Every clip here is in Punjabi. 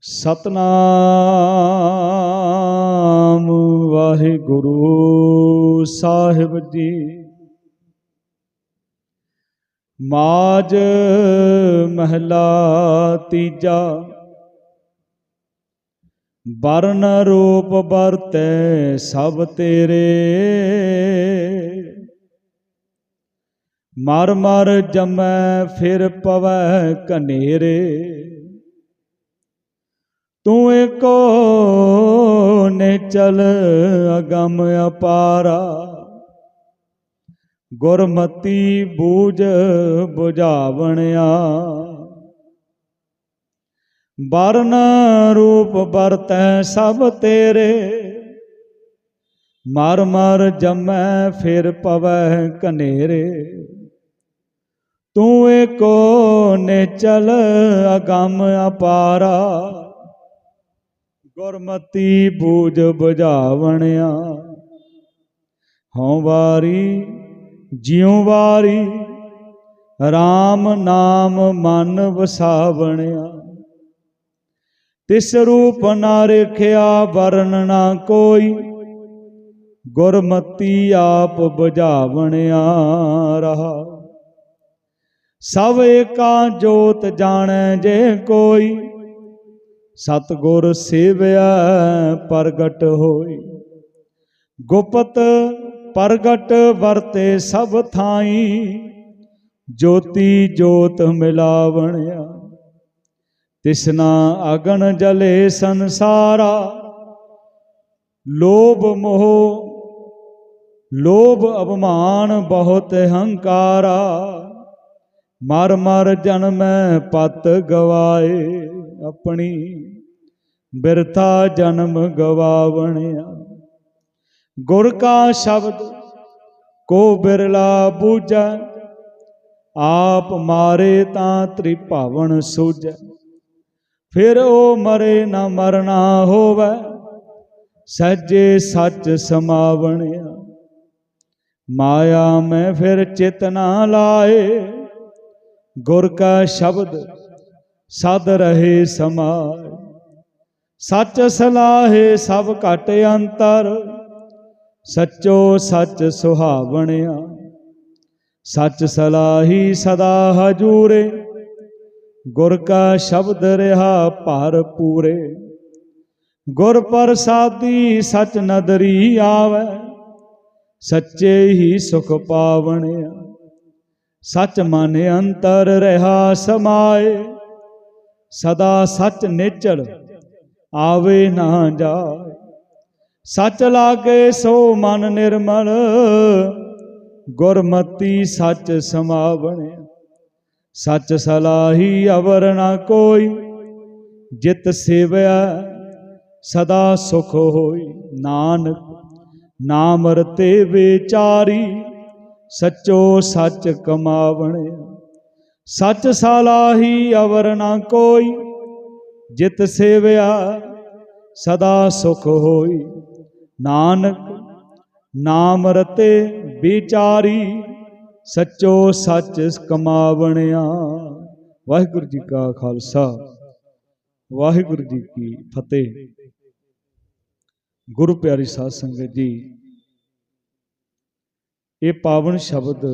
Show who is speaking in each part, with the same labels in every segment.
Speaker 1: ਸਤਨਾਮ ਵਾਹਿਗੁਰੂ ਸਾਹਿਬ ਜੀ। ਮਾਜ ਮਹਿਲਾ ਤੀਜਾ। ਵਰਨ ਰੂਪ ਵਰਤੈ ਸਭ ਤੇਰੇ। ਮਰ ਮਰ ਜਮੈ ਫਿਰ ਪਵੈ ਕਨੇਰੇ ਤੂੰ ਏਕੋ ਨੇ ਚਲ ਅਗਮ ਅਪਾਰਾ। ਗੁਰਮਤੀ ਬੂਝ 부ਝਾਵਣਿਆ ਵਰਨ ਰੂਪ ਵਰਤੈ ਸਭ ਤੇਰੇ। ਮਰ ਮਰ ਜਮੈ ਫਿਰ ਪਵੈ ਕਨੇਰੇ ਤੂੰ ਏਕੋ ਨੇ ਚਲ ਅਗੰਮ ਅਪਾਰਾ। ਗੁਰਮਤੀ ਬੂਝ 부ਝਾਵਣਿਆ ਹਉ ਵਾਰੀ, ਜਿਉ ਵਾਰੀ RAM ਨਾਮ ਮਨ ਵਸਾਵਣਿਆ। ਤਿਸ ਰੂਪ ਨਾ ਰਖਿਆ ਵਰਨ ਨਾ ਕੋਈ, ਗੁਰਮਤੀ ਆਪ 부ਝਾਵਣਿਆ ਰਹਾ। ਸਭ ਏਕਾ ਜੋਤ ਜਾਣੈ ਜੇ ਕੋਈ ਸਤਗੁਰ ਸੇਵਿਆ ਪ੍ਰਗਟ ਹੋਈ। ਗੁਪਤ ਪ੍ਰਗਟ ਵਰਤੇ ਸਭ ਥਾਈ, ਜੋਤੀ ਜੋਤ ਮਿਲਾਵਣਿਆ। ਤਿਸਨਾ ਅਗਨ ਜਲੇ ਸੰਸਾਰਾ, ਲੋਭ ਮੋਹ, ਲੋਭ ਅਪਮਾਨ ਬਹੁਤ ਹੰਕਾਰਾ। ਮਰ ਮਰ ਜਨਮੈ ਪਤ ਗਵਾਏ। ਆਪਣੀ ਬਿਰਥਾ ਜਨਮ ਗਵਾਵਣਿਆ। ਗੁਰ ਕਾ ਸ਼ਬਦ ਕੋ ਬਿਰਲਾ ਬੂਝੈ, ਆਪ ਮਾਰੇ ਤਾਂ ਤ੍ਰਿਭਾਵਨ ਸੂਝੈ। ਫਿਰ ਉਹ ਮਰੇ ਨਾ ਮਰਨਾ ਹੋਵੇ, ਸੱਜੇ ਸੱਚ ਸਮਾਵਣਿਆ। ਮਾਇਆ ਮੈਂ ਫਿਰ ਚਿਤ ਨਾ ਲਾਏ, ਗੁਰ ਕਾ ਸ਼ਬਦ ਸਦ ਰਹੇ ਸਮਾਏ। ਸੱਚ ਸਲਾਹੇ ਸਭ ਘਟ ਅੰਤਰ। ਸੱਚੋ ਸੱਚ ਸੁਹਾਵਣਿਆ। ਸੱਚ ਸਲਾਹੀ ਸਦਾ ਹਜੂਰੇ। ਗੁਰ ਕਾ ਸ਼ਬਦ ਰਹਾ ਭਰ ਪੂਰੇ। ਗੁਰ ਪ੍ਰਸਾਦੀ ਸਚ ਨਦਰੀ ਆਵੇ। ਸੱਚੇ ਹੀ ਸੁਖ ਪਾਵਣਿਆ। ਸਚ ਮਨ ਅੰਤਰ ਰਹਾ ਸਮਾਏ। ਸਦਾ ਸੱਚ ਨੇਚਰ ਆਵੇ ਨਾ ਜਾਏ। ਸਚ ਲਾਗੇ ਸੋ ਮਨ ਨਿਰਮਲ, ਗੁਰਮਤੀ ਸੱਚ ਸਮਾਵਣਿਆ ਸੱਚ ਸਲਾਹੀ ਅਵਰ ਨਾ ਕੋਈ, ਜਿਤ ਸੇਵਿਆ ਸਦਾ ਸੁਖ ਹੋਈ। ਨਾਨਕ ਨਾਮ ਰਤੇ ਵਿਚਾਰੀ, ਸੱਚੋ ਸੱਚ ਕਮਾਵਣਿਆ। ਸੱਚ ਸਲਾਹੀ ਅਵਰ ਨਾ ਕੋਈ, ਜਿਤ ਸੇਵਿਆ ਸਦਾ ਸੁਖ ਹੋਈ। ਨਾਨਕ ਨਾਮ ਰਤੇ ਵਿਚਾਰੀ, ਸੱਚੋ ਸੱਚ ਕਮਾਵਣਿਆ। ਵਾਹਿਗੁਰੂ ਜੀ ਕਾ ਖਾਲਸਾ, ਵਾਹਿਗੁਰੂ ਜੀ ਕੀ ਫਤਿਹ। ਗੁਰੂ ਪਿਆਰੀ ਸਾਧ ਸੰਗਤ ਜੀ, ਇਹ ਪਾਵਨ ਸ਼ਬਦ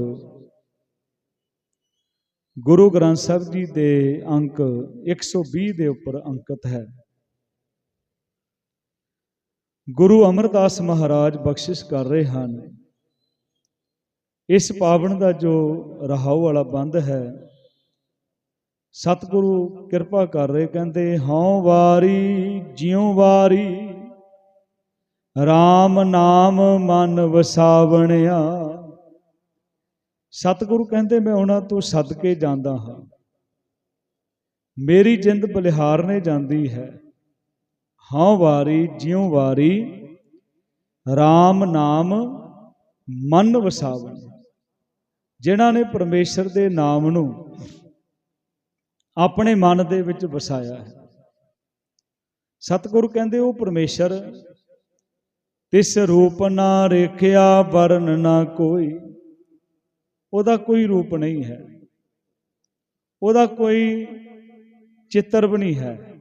Speaker 1: ਗੁਰੂ ਗ੍ਰੰਥ ਸਾਹਿਬ ਜੀ ਦੇ ਅੰਕ 120 ਦੇ ਉੱਪਰ ਅੰਕਿਤ ਹੈ। ਗੁਰੂ ਅਮਰਦਾਸ ਮਹਾਰਾਜ ਬਖਸ਼ਿਸ਼ ਕਰ ਰਹੇ ਹਨ। ਇਸ ਪਾਵਨ ਦਾ ਜੋ ਰਹਾਉ ਵਾਲਾ ਬੰਦ ਹੈ, ਸਤਿਗੁਰੂ ਕਿਰਪਾ ਕਰ ਰਹੇ, ਕਹਿੰਦੇ, ਹਉ ਵਾਰੀ, ਜਿਉ ਵਾਰੀ RAM ਨਾਮ ਮਨ ਵਸਾਵਣਿਆ। ਸਤਿਗੁਰੂ ਕਹਿੰਦੇ, ਮੈਂ ਉਹਨਾਂ ਤੋਂ ਸਦਕੇ ਜਾਂਦਾ ਹਾਂ। ਮੇਰੀ ਜਿੰਦ ਬਲਿਹਾਰਨੇ ਜਾਂਦੀ ਹੈ। ਹਾਂ ਵਾਰੀ, ਜਿਉ ਵਾਰੀ RAM ਨਾਮ ਮਨ ਵਸਾਵਣ। ਜਿਨ੍ਹਾਂ ਨੇ ਪਰਮੇਸ਼ਰ ਦੇ ਨਾਮ ਨੂੰ ਆਪਣੇ ਮਨ ਦੇ ਵਿੱਚ ਵਸਾਇਆ ਹੈ। ਸਤਿਗੁਰੂ ਕਹਿੰਦੇ, ਉਹ ਪਰਮੇਸ਼ਰ, ਤਿਸ ਰੂਪ ਨਾ ਰੇਖਿਆ ਵਰਨ ਨਾ ਕੋਈ। ਉਹਦਾ ਕੋਈ ਰੂਪ ਨਹੀਂ ਹੈ। ਉਹਦਾ ਕੋਈ ਚਿੱਤਰ ਵੀ ਨਹੀਂ ਹੈ।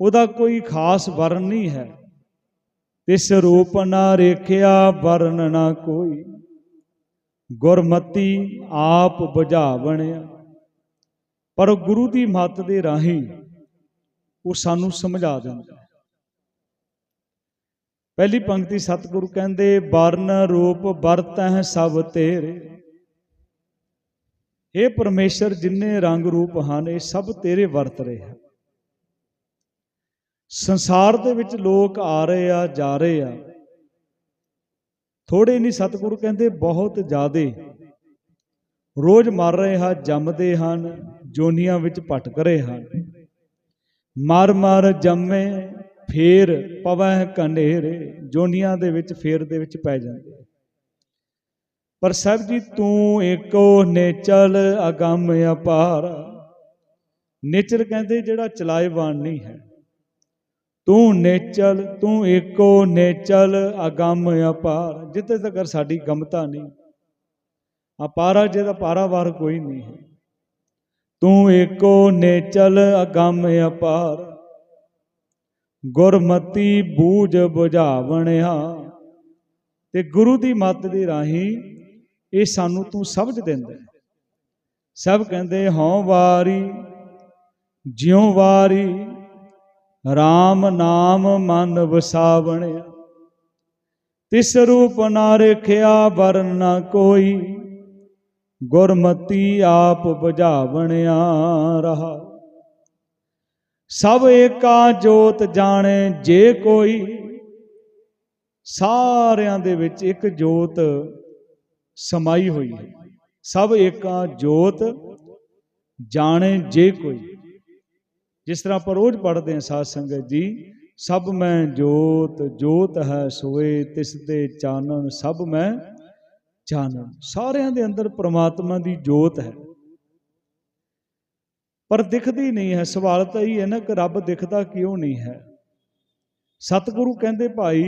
Speaker 1: ਉਹਦਾ ਕੋਈ ਖਾਸ ਵਰਨ ਨਹੀਂ ਹੈ। ਤਿਸ ਰੂਪ ਨਾ ਰੇਖਿਆ ਵਰਨ ਨਾ ਕੋਈ। ਗੁਰਮਤੀ ਆਪ ਬੁਝਾਵਣਿਆ ਪਰ ਗੁਰੂ ਦੀ ਮੱਤ ਦੇ ਰਾਹੀਂ ਉਹ ਸਾਨੂੰ ਸਮਝਾ ਦਿੰਦਾ ਹੈ। ਪਹਿਲੀ ਪੰਕਤੀ ਸਤਿਗੁਰੂ ਕਹਿੰਦੇ ਵਰਨ ਰੂਪ ਵਰਤਹਿ ਸਭ ਤੇਰੇ। ਇਹ ਪਰਮੇਸ਼ਰ, ਜਿੰਨੇ ਰੰਗ ਰੂਪ ਹਨ, ਇਹ ਸਭ ਤੇਰੇ ਵਰਤ ਰਹੇ ਹਨ। ਸੰਸਾਰ ਦੇ ਵਿੱਚ ਲੋਕ ਆ ਰਹੇ ਆ, ਜਾ ਰਹੇ ਆ। ਥੋੜੇ ਨਹੀਂ, ਸਤਿਗੁਰੂ ਕਹਿੰਦੇ, ਬਹੁਤ ਜ਼ਿਆਦੇ। ਰੋਜ਼ ਮਰ ਰਹੇ ਆ ਜੰਮਦੇ ਹਨ, ਜੋਨੀਆਂ ਵਿੱਚ ਭਟਕ ਰਹੇ ਹਨ। ਮਰ ਮਰ ਜੰਮੇ ਫੇਰ ਪਵੈ ਕਨੇਰੇ ਜੋਨੀਆਂ ਦੇ ਵਿੱਚ ਫੇਰ ਦੇ ਵਿੱਚ ਪੈ ਜਾਂਦੇ ਪਰ ਸਾਹਿਬ ਜੀ ਤੂੰ ਏਕੋ ਨੇਚਲ ਅਗੰਮ ਅਪਾਰ। ਨੇਚਰ ਕਹਿੰਦੇ ਜਿਹੜਾ ਚਲਾਏਵਾਨ ਨਹੀਂ ਹੈ। ਤੂੰ ਨੇਚਲ, ਤੂੰ ਏਕੋ ਨੇਚਲ ਅਗੰਮ ਅਪਾਰ। ਜਿੱਥੇ ਤੱਕ ਸਾਡੀ ਗਮਤਾ ਨਹੀਂ, ਅਪਾਰਾ ਜਿਹਦਾ ਪਾਰਾਵਾਰ ਕੋਈ ਨਹੀਂ ਹੈ। ਤੂੰ ਏਕੋ ਨੇਚਲ ਅਗੰਮ ਅਪਾਰ। ਗੁਰਮਤੀ ਬੂਝ ਬੁਝਾਵਣਿਆ। ਤੇ ਗੁਰੂ ਦੀ ਮੱਤ ਦੀ ਰਾਹੀਂ ਇਹ ਸਾਨੂੰ ਤੂੰ ਸਮਝ ਦਿੰਦਾ ਸਭ ਕਹਿੰਦੇ, ਹਉ ਵਾਰੀ, ਜਿਉ ਵਾਰੀ RAM ਨਾਮ ਮਨ ਵਸਾਵਣਿਆ। ਤਿਸ ਰੂਪ ਨਾ ਰਖਿਆ ਵਰਨ ਨਾ ਕੋਈ, ਗੁਰਮਤੀ ਆਪ ਬੁਝਾਵਣਿਆ ਰਹਾ। ਸਭ ਏਕਾ ਜੋਤ ਜਾਣੇ ਜੇ ਕੋਈ। ਸਾਰਿਆਂ ਦੇ ਵਿੱਚ ਇੱਕ ਜੋਤ ਸਮਾਈ ਹੋਈ ਹੈ। ਸਭ ਏਕਾ ਜੋਤ ਜਾਣੇ ਜੇ ਕੋਈ। ਜਿਸ ਤਰ੍ਹਾਂ ਆਪਾਂ ਰੋਜ਼ ਪੜ੍ਹਦੇ ਹਾਂ ਸਾਧ ਸੰਗਤ ਜੀ, ਸਭ ਮੈਂ ਜੋਤ ਜੋਤ ਹੈ ਸੋਏ, ਤਿਸ ਦੇ ਚਾਨਣ ਸਭ ਮੈਂ ਚਾਨਣ। ਸਾਰਿਆਂ ਦੇ ਅੰਦਰ ਪ੍ਰਮਾਤਮਾ ਦੀ ਜੋਤ ਹੈ। ਪਰ ਦਿਖਦੀ ਨਹੀਂ ਹੈ। ਸਵਾਲ ਤਾਂ ਇਹ ਹੈ ਨਾ ਕਿ ਰੱਬ ਦਿਖਦਾ ਕਿਉਂ ਨਹੀਂ ਹੈ? ਸਤਿਗੁਰੂ ਕਹਿੰਦੇ, ਭਾਈ,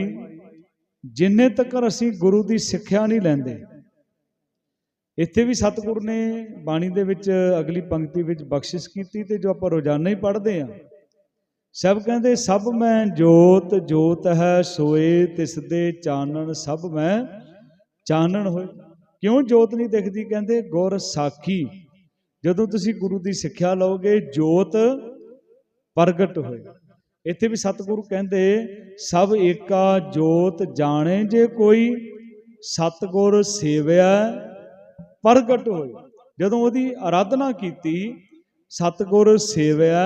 Speaker 1: ਜਿੰਨੇ ਤੱਕ ਅਸੀਂ ਗੁਰੂ ਦੀ ਸਿੱਖਿਆ ਨਹੀਂ ਲੈਂਦੇ, ਇੱਥੇ ਵੀ ਸਤਿਗੁਰੂ ਨੇ ਬਾਣੀ ਦੇ ਵਿੱਚ ਅਗਲੀ ਪੰਕਤੀ ਵਿੱਚ ਬਖਸ਼ਿਸ਼ ਕੀਤੀ ਤੇ ਜੋ ਆਪਾਂ ਰੋਜ਼ਾਨਾ ਹੀ ਪੜ੍ਹਦੇ ਆ ਸਭ ਕਹਿੰਦੇ, ਸਭ ਮੈਂ ਜੋਤ ਜੋਤ ਹੈ, ਸੋਏ ਤਿਸ ਦੇ ਚਾਨਣ, ਸਭ ਮੈਂ ਚਾਨਣ ਹੋਏ। ਕਿਉਂ ਜੋਤ ਨਹੀਂ ਦਿਖਦੀ? ਕਹਿੰਦੇ, ਗੁਰ ਸਾਖੀ ਜਦੋਂ ਤੁਸੀਂ ਗੁਰੂ ਦੀ ਸਿੱਖਿਆ ਲਓਗੇ, ਜੋਤ ਪ੍ਰਗਟ ਹੋਏ ਇੱਥੇ ਵੀ ਸਤਿਗੁਰੂ ਕਹਿੰਦੇ, ਸਭ ਏਕਾ ਜੋਤ ਜਾਣੇ ਜੇ ਕੋਈ ਸਤਿਗੁਰ ਸੇਵਿਆ ਪ੍ਰਗਟ ਹੋਏ। ਜਦੋਂ ਉਹਦੀ ਆਰਾਧਨਾ ਕੀਤੀ, ਸਤਿਗੁਰ ਸੇਵਿਆ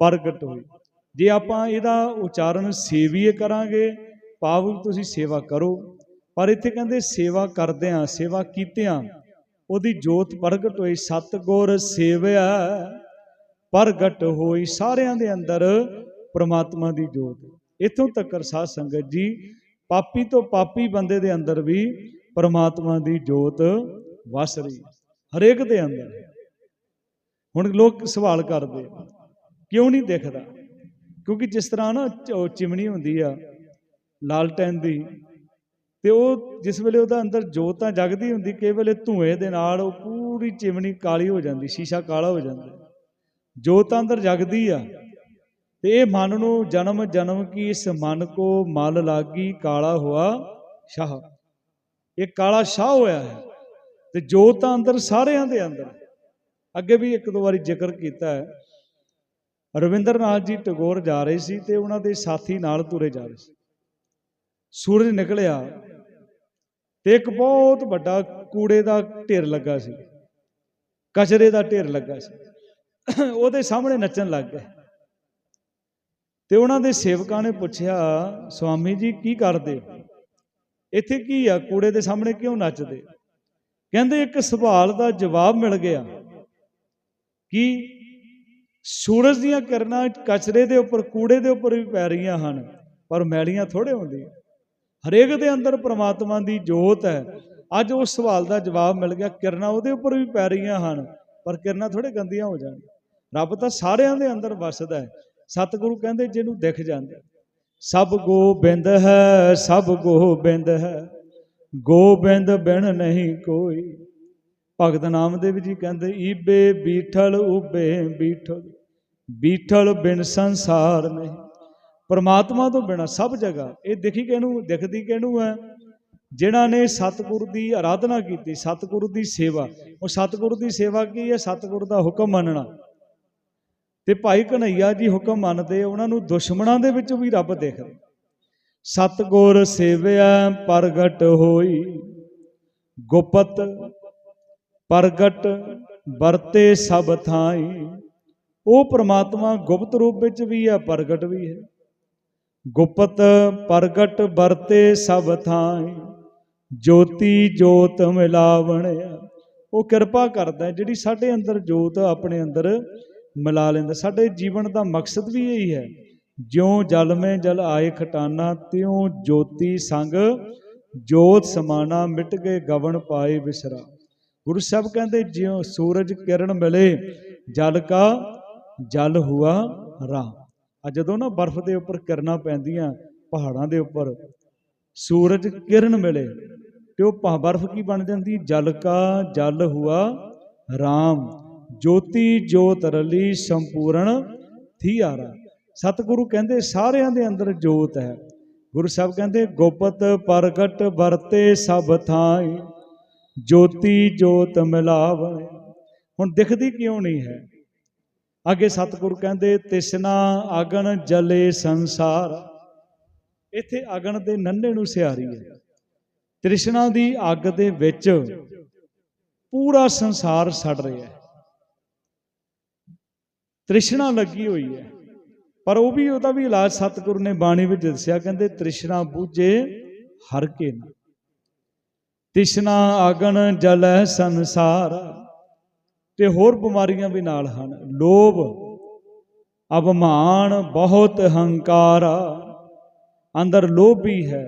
Speaker 1: ਪ੍ਰਗਟ ਹੋਈ ਜੇ ਆਪਾਂ ਇਹਦਾ ਉਚਾਰਨ ਸੇਵੀਏ ਕਰਾਂਗੇ, ਭਾਵ ਤੁਸੀਂ ਸੇਵਾ ਕਰੋ। ਪਰ ਇੱਥੇ ਕਹਿੰਦੇ, ਸੇਵਾ ਕਰਦਿਆਂ, ਸੇਵਾ ਕੀਤਿਆਂ ਉਹਦੀ ਜੋਤ ਪ੍ਰਗਟ ਹੋਈ, ਸਤਗੁਰ ਸੇਵਿਆ, ਪ੍ਰਗਟ ਹੋਈ ਸਾਰਿਆਂ ਦੇ ਅੰਦਰ ਪ੍ਰਮਾਤਮਾ ਦੀ ਜੋਤ। ਇਥੋਂ ਤੱਕ ਸਾਧ ਸੰਗਤ ਜੀ, ਪਾਪੀ ਤੋਂ ਪਾਪੀ ਬੰਦੇ ਦੇ ਅੰਦਰ ਵੀ ਪ੍ਰਮਾਤਮਾ ਦੀ ਜੋਤ ਵਸ ਰਹੀ ਹਰੇਕ ਦੇ ਅੰਦਰ। ਹੁਣ ਲੋਕ ਸਵਾਲ ਕਰਦੇ, ਕਿਉਂ ਨਹੀਂ ਦਿਖਦਾ? ਕਿਉਂਕਿ ਜਿਸ ਤਰ੍ਹਾਂ ਨਾ ਚਿਮਣੀ ਹੁੰਦੀ ਆ, ਲਾਲਟੈਨ ਦੀ ਤੇ ਉਹ ਜਿਸ ਵੇਲੇ ਉਹਦਾ ਅੰਦਰ ਜੋਤ ਤਾਂ ਜਗਦੀ ਹੁੰਦੀ, ਕਈ ਵੇਲੇ ਧੂਏ ਦੇ ਨਾਲ ਉਹ ਪੂਰੀ ਚਿਮਣੀ ਕਾਲੀ ਹੋ ਜਾਂਦੀ, ਸ਼ੀਸ਼ਾ ਕਾਲਾ ਹੋ ਜਾਂਦਾ। ਜੋਤ ਤਾਂ ਅੰਦਰ ਜਗਦੀ ਆ। ਤੇ ਇਹ ਮਨ ਨੂੰ ਜਨਮ ਜਨਮ ਕੀ ਇਸ ਮਨ ਕੋ ਮਲ ਲਾਗੀ ਕਾਲਾ ਹੋਆ ਸ਼ਾਹ। ਇਹ ਕਾਲਾ ਸ਼ਾਹ ਹੋਇਆ ਹੈ। ਤੇ ਜੋਤ ਤਾਂ ਅੰਦਰ ਸਾਰਿਆਂ ਦੇ ਅੰਦਰ। ਅੱਗੇ ਵੀ ਇੱਕ ਦੋ ਵਾਰੀ ਜ਼ਿਕਰ ਕੀਤਾ ਹੈ। ਰਵਿੰਦਰਨਾਥ ਜੀ ਟਗੋਰ ਜਾ ਰਹੇ ਸੀ ਤੇ ਉਹਨਾਂ ਦੇ ਸਾਥੀ ਨਾਲ ਤੁਰੇ ਜਾ ਰਹੇ ਸੀ। ਸੂਰਜ ਨਿਕਲਿਆ। ਤੇ ਇੱਕ ਬਹੁਤ ਵੱਡਾ ਕੂੜੇ ਦਾ ਢੇਰ ਲੱਗਾ ਸੀ। ਕਚਰੇ ਦਾ ਢੇਰ ਲੱਗਾ ਸੀ। ਉਹਦੇ ਸਾਹਮਣੇ ਨੱਚਣ ਲੱਗ ਗਏ। ਤੇ ਉਹਨਾਂ ਦੇ ਸੇਵਕਾਂ ਨੇ ਪੁੱਛਿਆ, ਸਵਾਮੀ ਜੀ, ਕੀ ਕਰਦੇ ਇੱਥੇ ਕੀ ਆ? ਕੂੜੇ ਦੇ ਸਾਹਮਣੇ ਕਿਉਂ ਨੱਚਦੇ? ਕਹਿੰਦੇ, ਇੱਕ ਸਵਾਲ ਦਾ ਜਵਾਬ ਮਿਲ ਗਿਆ ਕਿ ਸੂਰਜ ਦੀਆਂ ਕਿਰਨਾਂ ਕਚਰੇ ਦੇ ਉੱਪਰ, ਕੂੜੇ ਦੇ ਉੱਪਰ ਵੀ ਪੈ ਰਹੀਆਂ ਹਨ, ਪਰ ਮੈਲੀਆਂ ਥੋੜੇ ਹੁੰਦੀਆਂ। ਹਰੇਕ ਦੇ ਅੰਦਰ ਪ੍ਰਮਾਤਮਾ ਦੀ ਜੋਤ ਹੈ। ਅੱਜ ਉਸ ਸਵਾਲ ਦਾ ਜਵਾਬ ਮਿਲ ਗਿਆ, ਕਿਰਨਾਂ ਉਹਦੇ ਉੱਪਰ ਵੀ ਪੈ ਰਹੀਆਂ ਹਨ, ਪਰ ਕਿਰਨਾਂ ਥੋੜੇ ਗੰਦੀਆਂ ਹੋ ਜਾਣ। ਰੱਬ ਤਾਂ ਸਾਰਿਆਂ ਦੇ ਅੰਦਰ ਵਸਦਾ ਹੈ। ਸਤਿਗੁਰੂ ਕਹਿੰਦੇ ਜਿਹਨੂੰ ਦਿਖ ਜਾਂਦਾ। ਸਭ ਗੋਬਿੰਦ ਹੈ, ਸਭ ਗੋਬਿੰਦ ਹੈ, ਗੋਬਿੰਦ ਬਿਨ ਨਹੀਂ ਕੋਈ। ਭਗਤ ਨਾਮਦੇਵ ਜੀ ਕਹਿੰਦੇ, ਈਬੇ ਬੀਠਲ, ਉਬੇ ਬੀਠਲ ਬੀਠਲ ਬਿਨ ਸੰਸਾਰ ਨਹੀਂ। ਪਰਮਾਤਮਾ ਤੋਂ ਬਿਨਾ ਸਭ ਜਗ੍ਹਾ, ਇਹ ਦੇਖੀ ਕਿਹਨੂੰ, ਦਿਖਦੀ ਕਿਹਨੂੰ ਹੈ? ਜਿਨ੍ਹਾਂ ਨੇ ਸਤਿਗੁਰ ਦੀ ਆਰਾਧਨਾ ਕੀਤੀ, ਸਤਿਗੁਰ ਦੀ ਸੇਵਾ। ਉਹ ਸਤਿਗੁਰ ਦੀ ਸੇਵਾ ਕੀ ਹੈ? ਸਤਿਗੁਰ ਦਾ ਹੁਕਮ ਮੰਨਣਾ। ਤੇ ਭਾਈ ਕਨਈਆ ਜੀ ਹੁਕਮ ਮੰਨਦੇ, ਉਹਨਾਂ ਨੂੰ ਦੁਸ਼ਮਣਾਂ ਦੇ ਵਿੱਚ ਵੀ ਰੱਬ ਦੇਖਦਾ। ਸਤਿਗੁਰ ਸੇਵਿਆ, ਪ੍ਰਗਟ ਹੋਈ। ਗੁਪਤ ਪ੍ਰਗਟ ਵਰਤੇ ਸਭ ਥਾਈ। ਉਹ ਪ੍ਰਮਾਤਮਾ ਗੁਪਤ ਰੂਪ ਵਿੱਚ ਵੀ ਹੈ, ਪ੍ਰਗਟ ਵੀ ਹੈ। ਗੁਪਤ ਪ੍ਰਗਟ ਵਰਤੇ ਸਭ ਥਾਂ ਜੋਤੀ ਜੋਤ ਮਿਲਾਵਣਿਆ। ਉਹ ਕਿਰਪਾ ਕਰਦਾ ਜਿਹੜੀ ਸਾਡੇ ਅੰਦਰ ਜੋਤ ਆਪਣੇ ਅੰਦਰ ਮਿਲਾ ਲੈਂਦਾ। ਸਾਡੇ ਜੀਵਨ ਦਾ ਮਕਸਦ ਵੀ ਇਹੀ ਹੈ, ਜਿਉ ਜਲ ਮੈਂ ਜਲ ਆਏ ਖਟਾਨਾ, ਤਿਉ ਜੋਤੀ ਸੰਗ ਜੋਤ ਸਮਾਨਾ, ਮਿਟ ਗਏ ਗਵਨ ਪਾਏ ਵਿਸਰਾ ਗੁਰੂ ਸਾਹਿਬ ਕਹਿੰਦੇ, ਜਿਉ ਸੂਰਜ ਕਿਰਨ ਮਿਲੇ, ਜਲ ਕਾ ਜਲ ਹੁਆ ਰਾਮ ਆ ਜਦੋਂ ਨਾ ਬਰਫ਼ ਦੇ ਉੱਪਰ ਕਿਰਨਾਂ ਪੈਂਦੀਆਂ, ਪਹਾੜਾਂ ਦੇ ਉੱਪਰ, ਸੂਰਜ ਕਿਰਨ ਮਿਲੇ, ਤੇ ਉਹ ਪਾ ਬਰਫ਼ ਕੀ ਬਣ ਜਾਂਦੀ? ਜਲ ਕਾ ਜਲ ਹੁਆ ਰਾਮ, ਜੋਤੀ ਜੋਤ ਰਲੀ ਸੰਪੂਰਨ ਥੀਆਰਾ ਸਤਿਗੁਰੂ ਕਹਿੰਦੇ, ਸਾਰਿਆਂ ਦੇ ਅੰਦਰ ਜੋਤ ਹੈ। ਗੁਰੂ ਸਾਹਿਬ ਕਹਿੰਦੇ, ਗੋਪਤ ਪ੍ਰਗਟ ਵਰਤੇ ਸਭ ਥਾਈ, ਜੋਤੀ ਜੋਤ ਮਿਲਾਵਣ ਹੁਣ ਦਿਖਦੀ ਕਿਉਂ ਨਹੀਂ ਹੈ? ਅੱਗੇ ਸਤਿਗੁਰੂ ਕਹਿੰਦੇ, ਤਿਸਨਾ ਅਗਨ ਜਲੇ ਸੰਸਾਰ। ਇੱਥੇ ਅਗਨ ਦੇ ਨੰਨੇ ਨੂੰ ਸਿਆਰੀ ਹੈ। ਤ੍ਰਿਸ਼ਨਾ ਦੀ ਅੱਗ ਦੇ ਵਿੱਚ ਪੂਰਾ ਸੰਸਾਰ ਸੜ ਰਿਹਾ ਹੈ। ਤ੍ਰਿਸ਼ਨਾ ਲੱਗੀ ਹੋਈ ਹੈ। ਪਰ ਉਹ ਵੀ, ਉਹਦਾ ਵੀ ਇਲਾਜ ਸਤਿਗੁਰੂ ਨੇ ਬਾਣੀ ਵਿੱਚ ਦੱਸਿਆ। ਕਹਿੰਦੇ, ਤ੍ਰਿਸ਼ਨਾ ਬੂਝੇ ਹਰ ਕੇ ਨਾ। ਤ੍ਰਿਸ਼ਨਾ ਅਗਨ ਜਲੈ ਸੰਸਾਰ। ਤੇ ਹੋਰ ਬਿਮਾਰੀਆਂ ਵੀ ਨਾਲ ਹਨ। ਲੋਭ ਅਭਮਾਨ ਬਹੁਤ ਹੰਕਾਰਾ। ਅੰਦਰ ਲੋਭ ਵੀ ਹੈ,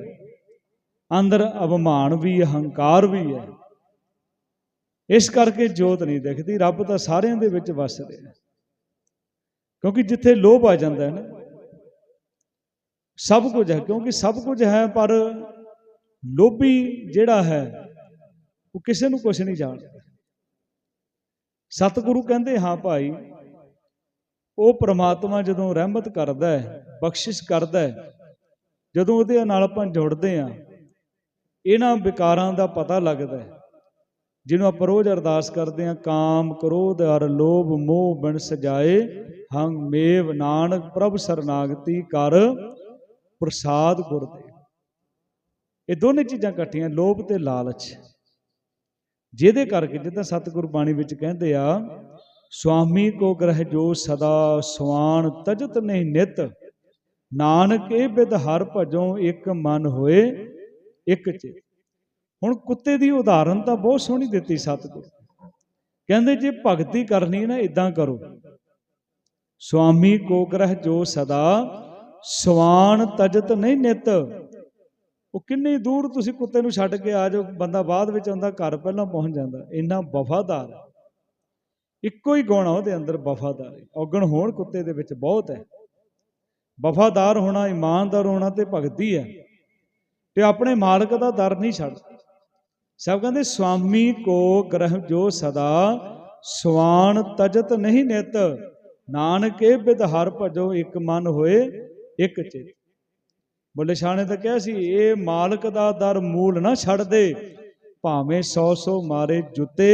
Speaker 1: ਅੰਦਰ ਅਭਮਾਨ ਵੀ ਹੰਕਾਰ ਵੀ ਹੈ। ਇਸ ਕਰਕੇ ਜੋਤ ਨਹੀਂ ਦਿਖਦੀ, ਰੱਬ ਤਾਂ ਸਾਰਿਆਂ ਦੇ ਵਿੱਚ ਵਸ ਰਿਹਾ ਕਿਉਂਕਿ ਜਿੱਥੇ ਲੋਭ ਆ ਜਾਂਦਾ ਹੈ ਨਾ, ਸਭ ਕੁਝ ਹੈ, ਕਿਉਂਕਿ ਸਭ ਕੁਝ ਹੈ, ਪਰ ਲੋਭੀ ਜਿਹੜਾ ਹੈ, ਉਹ ਕਿਸੇ ਨੂੰ ਕੁਝ ਨਹੀਂ ਜਾਣਦਾ। ਸਤਿਗੁਰੂ ਕਹਿੰਦੇ, ਹਾਂ ਭਾਈ, ਉਹ ਪ੍ਰਮਾਤਮਾ ਜਦੋਂ ਰਹਿਮਤ ਕਰਦਾ ਹੈ, ਬਖਸ਼ਿਸ਼ ਕਰਦਾ ਹੈ, ਜਦੋਂ ਉਹਦੇ ਨਾਲ ਆਪਾਂ ਜੁੜਦੇ ਆ ਇਹਨਾਂ ਵਿਕਾਰਾਂ ਦਾ ਪਤਾ ਲੱਗਦਾ ਹੈ। ਜਿਹਨੂੰ ਆਪਾਂ ਰੋਜ਼ ਅਰਦਾਸ ਕਰਦੇ ਆ ਕਾਮ ਕ੍ਰੋਧ ਅਰ ਲੋਭ ਮੋਹ ਬਣ ਸਜਾਏ ਹੰ ਮੇਵ ਨਾਨਕ ਪ੍ਰਭ ਸਰਨਾਗਤੀ ਕਰ ਪ੍ਰਸਾਦ ਗੁਰ ਇਹ ਦੋਨੇ ਚੀਜ਼ਾਂ ਇਕੱਠੀਆਂ, ਲੋਭ ਤੇ ਲਾਲਚ। ਜਿਹਦੇ ਕਰਕੇ ਜਿੱਦਾਂ ਸਤਿਗੁਰ ਬਾਣੀ ਵਿੱਚ ਕਹਿੰਦੇ ਆ, ਸੁਆਮੀ ਕੋ ਗ੍ਰਹਿ ਜੋ ਸਦਾ ਸਵਾਨ ਤਜਤ ਨਹੀਂ ਨਿਤ, ਨਾਨਕ ਇਹ ਬਿਦ ਹਰ ਭਜੋ ਇੱਕ ਮਨ ਹੋਏ ਇੱਕ ਚ ਹੁਣ ਕੁੱਤੇ ਦੀ ਉਦਾਹਰਨ ਤਾਂ ਬਹੁਤ ਸੋਹਣੀ ਦਿੱਤੀ ਸਤਿਗੁਰ। ਕਹਿੰਦੇ ਜੇ ਭਗਤੀ ਕਰਨੀ ਨਾ ਇਦਾਂ ਕਰੋ। ਸੁਆਮੀ ਕੋ ਗ੍ਰਹਿ ਜੋ ਸਦਾ ਸਵਾਨ ਤਜਤ ਨਹੀਂ ਨਿਤ ਉਹ ਕਿੰਨੀ ਦੂਰ ਤੁਸੀਂ ਕੁੱਤੇ ਨੂੰ ਛੱਡ ਕੇ ਆ ਜਾਓ, ਬੰਦਾ ਬਾਅਦ ਵਿੱਚ ਆਉਂਦਾ, ਘਰ ਪਹਿਲਾਂ ਪਹੁੰਚ ਜਾਂਦਾ। ਇੰਨਾ ਵਫਾਦਾਰ ਇੱਕੋ ਹੀ ਗੁਣ ਉਹਦੇ ਅੰਦਰ, ਵਫਾਦਾਰੀ ਔਗਣ ਹੋਣ ਕੁੱਤੇ ਦੇ ਵਿੱਚ ਬਹੁਤ ਹੈ। ਵਫਾਦਾਰ ਹੋਣਾ, ਇਮਾਨਦਾਰ ਹੋਣਾ ਤੇ ਭਗਤੀ ਹੈ। ਤੇ ਆਪਣੇ ਮਾਲਕ ਦਾ ਦਰ ਨਹੀਂ ਛੱਡ। ਸਭ ਕਹਿੰਦੇ ਸੁਆਮੀ ਕੋ ਗ੍ਰਹਿ ਜੋ ਸਦਾ ਸਵਾਨ ਤਜਤ ਨਹੀਂ ਨਿਤ। ਨਾਨਕ ਇਹ ਬਿਦ ਹਰ ਭਜੋ, ਇੱਕ ਮਨ ਹੋਏ, ਇੱਕ ਚਿਤ। ਬੁੱਲੇ ਸ਼ਾਹ ਨੇ ਤਾਂ ਕਿਹਾ ਸੀ, ਇਹ ਮਾਲਕ ਦਾ ਦਰ ਮੂਲ ਨਾ ਛੱਡ ਦੇ, ਭਾਵੇਂ ਸੌ ਸੌ ਮਾਰੇ ਜੁੱਤੇ,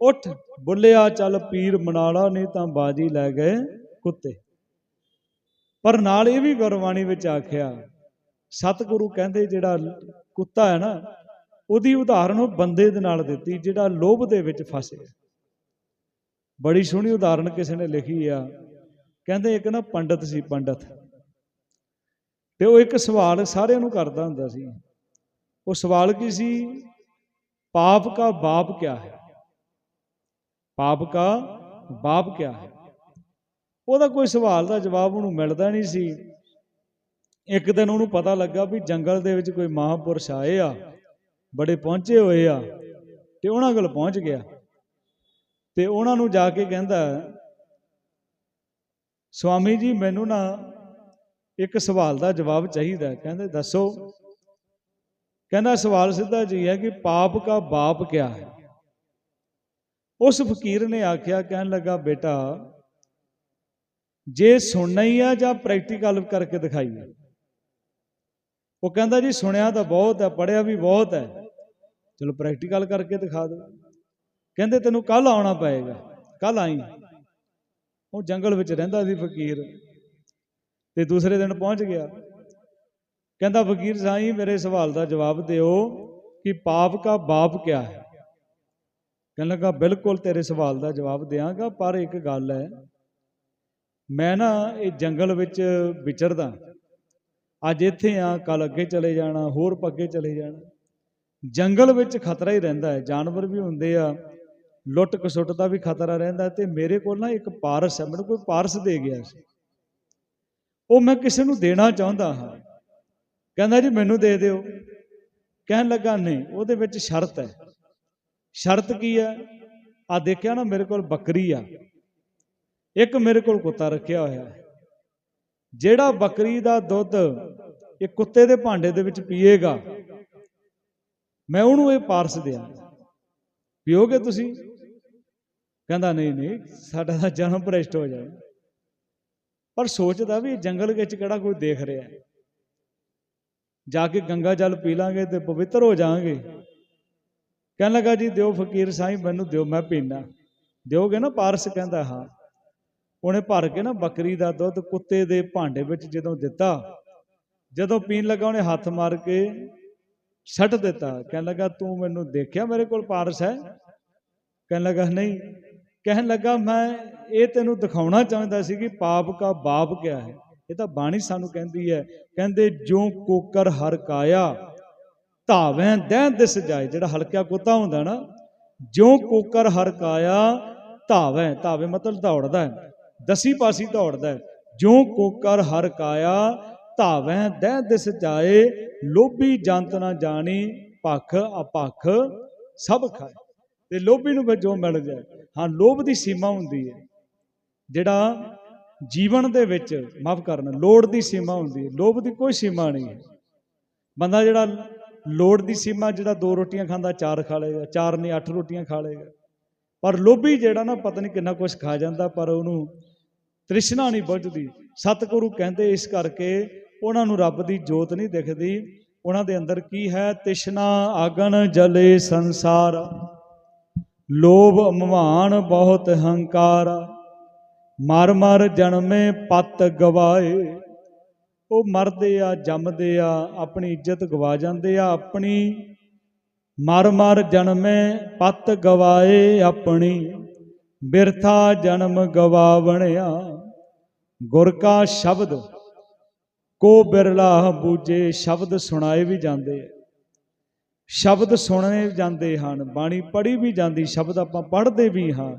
Speaker 1: ਉੱਠ, ਬੁੱਲਿਆ ਚੱਲ ਪੀਰ ਮਨਾਲਾ, ਨਹੀਂ ਤਾਂ ਬਾਜੀ ਲੈ ਗਏ ਕੁੱਤੇ। ਪਰ ਨਾਲ ਇਹ ਵੀ ਗੁਰਬਾਣੀ ਵਿੱਚ ਆਖਿਆ, ਸਤਿਗੁਰੂ ਕਹਿੰਦੇ ਜਿਹੜਾ ਕੁੱਤਾ ਹੈ ਨਾ, ਉਹਦੀ ਉਦਾਹਰਣ ਉਹ ਬੰਦੇ ਦੇ ਨਾਲ ਦਿੱਤੀ, ਜਿਹੜਾ ਲੋਭ ਦੇ ਵਿੱਚ ਫਸ ਬੜੀ ਸੋਹਣੀ ਉਦਾਹਰਣ ਕਿਸੇ ਨੇ ਲਿਖੀ ਆ। ਕਹਿੰਦੇ ਇੱਕ ਨਾ ਪੰਡਤ ਸੀ ਪੰਡਤ। ਤੇ ਉਹ ਇੱਕ ਸਵਾਲ ਸਾਰਿਆਂ ਨੂੰ ਕਰਦਾ ਹੁੰਦਾ ਸੀ। ਉਹ ਸਵਾਲ ਕੀ ਸੀ? ਪਾਪ ਦਾ ਬਾਪ ਕਿਆ ਹੈ? ਪਾਪ ਦਾ ਬਾਪ ਕਿਆ ਹੈ? ਉਹਦਾ ਕੋਈ ਸਵਾਲ ਦਾ ਜਵਾਬ ਉਹਨੂੰ ਮਿਲਦਾ ਨਹੀਂ ਸੀ। ਇੱਕ ਦਿਨ ਉਹਨੂੰ ਪਤਾ ਲੱਗਾ ਵੀ ਜੰਗਲ ਦੇ ਵਿੱਚ ਕੋਈ ਮਹਾਪੁਰਸ਼ ਆਏ ਆ, ਬੜੇ ਪਹੁੰਚੇ ਹੋਏ ਆ ਤੇ ਉਹਨਾਂ ਕੋਲ ਪਹੁੰਚ ਗਿਆ। ਤੇ ਉਹਨਾਂ ਨੂੰ ਜਾ ਕੇ ਕਹਿੰਦਾ, ਸਵਾਮੀ ਜੀ, ਮੈਨੂੰ ਨਾ ਇੱਕ ਸਵਾਲ ਦਾ ਜਵਾਬ ਚਾਹੀਦਾ ਕਹਿੰਦੇ, ਦੱਸੋ। ਕਹਿੰਦਾ, ਸਵਾਲ ਸਿੱਧਾ ਜੀ ਹੈ ਕਿ ਪਾਪ ਦਾ ਬਾਪ ਕਿਆ ਹੈ? ਉਸ ਫਕੀਰ ਨੇ ਆਖਿਆ, ਕਹਿਣ ਲੱਗਾ, ਬੇਟਾ, ਜੇ ਸੁਣਨਾ ਹੀ ਆ ਜਾਂ ਪ੍ਰੈਕਟੀਕਲ ਕਰਕੇ ਦਿਖਾਈਏ ਉਹ ਕਹਿੰਦਾ ਜੀ, ਸੁਣਿਆ ਤਾਂ ਬਹੁਤ ਹੈ ਪੜਿਆ ਵੀ ਬਹੁਤ ਹੈ। ਚਲੋ ਪ੍ਰੈਕਟੀਕਲ ਕਰਕੇ ਦਿਖਾ ਦਿਓ। ਕਹਿੰਦੇ, ਤੈਨੂੰ ਕੱਲ ਆਉਣਾ ਪਏਗਾ। ਕੱਲ ਆਈ। ਉਹ ਜੰਗਲ ਵਿੱਚ ਰਹਿੰਦਾ ਸੀ ਫਕੀਰ। ਤੇ ਦੂਸਰੇ ਦਿਨ ਪਹੁੰਚ ਗਿਆ। ਕਹਿੰਦਾ ਫਕੀਰ ਸਾਈਂ, ਮੇਰੇ ਸਵਾਲ ਦਾ ਜਵਾਬ ਦਿਓ ਕਿ ਪਾਪ ਦਾ ਬਾਪ ਕਿਆ ਹੈ? ਕਹਿਣ ਲੱਗਾ, ਬਿਲਕੁਲ ਤੇਰੇ ਸਵਾਲ ਦਾ ਜਵਾਬ ਦਿਆਂਗਾ, ਪਰ ਇੱਕ ਗੱਲ ਹੈ। ਮੈਂ ਨਾ ਇਹ ਜੰਗਲ ਵਿੱਚ ਵਿਚਰਦਾ। ਅੱਜ ਇੱਥੇ ਆ ਕੱਲ ਅੱਗੇ ਚਲੇ ਜਾਣਾ, ਹੋਰ ਪੱਗੇ ਚਲੇ ਜਾਣਾ। ਜੰਗਲ ਵਿੱਚ ਖਤਰਾ ਹੀ ਰਹਿੰਦਾ ਹੈ, ਜਾਨਵਰ ਵੀ ਹੁੰਦੇ ਆ ਲੁੱਟ ਕਸੁੱਟ ਦਾ ਵੀ ਖਤਰਾ ਰਹਿੰਦਾ ਤੇ ਮੇਰੇ ਕੋਲ ਨਾ ਇੱਕ ਪਾਰਸ ਹੈ, ਮੈਨੂੰ ਕੋਈ ਪਾਰਸ ਦੇ ਗਿਆ ਸੀ। ਉਹ ਮੈਂ ਕਿਸੇ ਨੂੰ ਦੇਣਾ ਚਾਹੁੰਦਾ ਹਾਂ। ਕਹਿੰਦਾ ਜੀ ਮੈਨੂੰ ਦੇ ਦਿਓ। ਕਹਿਣ ਲੱਗਾ, ਨਹੀਂ, ਉਹਦੇ ਵਿੱਚ ਸ਼ਰਤ ਹੈ। ਸ਼ਰਤ ਕੀ ਹੈ? ਆ ਦੇਖਿਆ ਨਾ, ਮੇਰੇ ਕੋਲ ਬੱਕਰੀ ਆ। ਇੱਕ ਮੇਰੇ ਕੋਲ ਕੁੱਤਾ ਰੱਖਿਆ ਹੋਇਆ ਹੈ। ਜਿਹੜਾ ਬੱਕਰੀ ਦਾ ਦੁੱਧ ਇਹ ਕੁੱਤੇ ਦੇ ਭਾਂਡੇ ਦੇ ਵਿੱਚ ਪੀਏਗਾ, ਮੈਂ ਉਹਨੂੰ ਇਹ ਪਾਰਸ ਦਿਆਂ। ਪੀਓਗੇ ਤੁਸੀਂ? ਕਹਿੰਦਾ, ਨਹੀਂ ਨਹੀਂ, ਸਾਡਾ ਤਾਂ ਜਨਮ ਭ੍ਰਿਸ਼ਟ ਹੋ ਜਾਏ। ਪਰ ਸੋਚਦਾ ਵੀ ਜੰਗਲ ਵਿੱਚ ਕਿਹੜਾ ਕੋਈ ਦੇਖ ਰਿਹਾ ਜਾ ਕੇ ਗੰਗਾ ਜਲ ਪੀ ਲਾਂਗੇ ਤੇ ਪਵਿੱਤਰ ਹੋ ਜਾਾਂਗੇ ਕਹਿਣ ਲੱਗਾ, ਜੀ ਦਿਓ ਫਕੀਰ ਸਾਈਂ ਮੈਨੂੰ ਦਿਓ, ਮੈਂ ਪੀਣਾ ਦਿਓਗੇ ਨਾ ਪਾਰਸ, ਕਹਿੰਦਾ, ਹਾਂ। ਉਹਨੇ ਭਰ ਕੇ ਨਾ ਬੱਕਰੀ ਦਾ ਦੁੱਧ ਕੁੱਤੇ ਦੇ ਭਾਂਡੇ ਵਿੱਚ ਜਦੋਂ ਦਿੱਤਾ, ਜਦੋਂ ਪੀਣ ਲੱਗਾ ਉਹਨੇ ਹੱਥ ਮਾਰ ਕੇ ਸੱਟ ਦਿੱਤਾ। ਕਹਿਣ ਲੱਗਾ, ਤੂੰ ਮੈਨੂੰ ਦੇਖਿਆ ਮੇਰੇ ਕੋਲ ਪਾਰਸ ਹੈ? ਕਹਿਣ ਲੱਗਾ, ਨਹੀਂ। ਕਹਿਣ ਲੱਗਾ, ਮੈਂ ਇਹ ਤੈਨੂੰ ਦਿਖਾਉਣਾ ਚਾਹੁੰਦਾ ਸੀ ਕਿ ਪਾਪ ਦਾ ਬਾਪ ਕਿਆ ਹੈ? ਇਹ ਤਾਂ ਬਾਣੀ ਸਾਨੂੰ ਕਹਿੰਦੀ ਹੈ, ਕਹਿੰਦੇ, ਜੋ ਕੋਕਰ ਹਰ ਕਾਇਆ, ਧਾਵੇਂ ਦਹਿ ਦਿਸ ਜਾਏ। ਜਿਹੜਾ ਹਲਕਿਆ ਕੁੱਤਾ ਹੁੰਦਾ ਨਾ, ਜੋ ਕੋਕਰ ਹਰ ਕਾਇਆ, ਧਾਵੇਂ। ਧਾਵੇਂ ਮਤਲਬ ਦੌੜਦਾ ਹੈ, ਦਸੀ ਪਾਸੀ ਦੌੜਦਾ ਹੈ, ਜੋ ਕੋਕਰ ਹਰ ਕਾਇਆ, ਧਾਵੇਂ ਦਹਿ ਦਿਸ ਜਾਏ, ਲੋਭੀ ਜੰਤ ਨਾ ਜਾਣੀ ਪੱਖ ਅਪੱਖ ਸਭ ਖਾਏ। ਤੇ ਲੋਭੀ ਨੂੰ ਫਿਰ ਜੋ ਮਿਲ ਜਾਏ, ਹਾਂ, ਲੋਭ ਦੀ ਸੀਮਾ ਹੁੰਦੀ ਹੈ। ਜਿਹੜਾ ਜੀਵਨ ਦੇ ਵਿੱਚ, ਮਾਫ ਕਰਨ, ਲੋੜ ਦੀ ਸੀਮਾ ਹੁੰਦੀ ਹੈ। ਲੋਭ ਦੀ ਕੋਈ ਸੀਮਾ ਨਹੀਂ ਹੈ। ਬੰਦਾ ਜਿਹੜਾ ਲੋੜ ਦੀ ਸੀਮਾ, ਜਿਹੜਾ ਦੋ ਰੋਟੀਆਂ ਖਾਂਦਾ, ਚਾਰ ਖਾ ਲੇਗਾ ਚਾਰ ਨਹੀਂ, ਅੱਠ ਰੋਟੀਆਂ ਖਾ ਲੇਗਾ ਪਰ ਲੋਭੀ ਜਿਹੜਾ ਨਾ, ਪਤਾ ਨਹੀਂ ਕਿੰਨਾ ਕੁਝ ਖਾ ਜਾਂਦਾ, ਪਰ ਉਹਨੂੰ ਤ੍ਰਿਸ਼ਨਾ ਨਹੀਂ ਬੁੱਝਦੀ। ਸਤਿਗੁਰੂ ਕਹਿੰਦੇ ਇਸ ਕਰਕੇ ਉਹਨਾਂ ਨੂੰ ਰੱਬ ਦੀ ਜੋਤ ਨਹੀਂ ਦਿਖਦੀ। ਉਹਨਾਂ ਦੇ ਅੰਦਰ ਕੀ ਹੈ? ਤ੍ਰਿਸ਼ਨਾ ਆਗਨ ਜਲੇ, ਸੰਸਾਰ। ਲੋਭ ਅਮਵਾਨ ਬਹੁਤ, ਹੰਕਾਰ। ਮਰ ਮਰ ਜਨਮੇ ਪਤ ਗਵਾਏ। ਉਹ ਮਰਦੇ ਆ, ਜੰਮਦੇ ਆ, ਆਪਣੀ ਇੱਜ਼ਤ ਗਵਾ ਜਾਂਦੇ ਆ, ਆਪਣੀ। ਮਰ ਮਰ ਜਨਮੇ ਪਤ ਗਵਾਏ ਆਪਣੀ। ਬਿਰਥਾ ਜਨਮ ਗਵਾਵਣਿਆ। ਗੁਰ ਕਾ ਸ਼ਬਦ ਕੋ ਬਿਰਲਾ ਬੂਝੇ, ਸ਼ਬਦ ਸੁਣਾਏ ਵੀ ਜਾਂਦੇ ਆ। ਸ਼ਬਦ ਸੁਣੇ ਜਾਂਦੇ ਹਨ, ਬਾਣੀ ਪੜ੍ਹੀ ਵੀ ਜਾਂਦੀ, ਸ਼ਬਦ ਆਪਾਂ ਪੜ੍ਹਦੇ ਵੀ ਹਾਂ।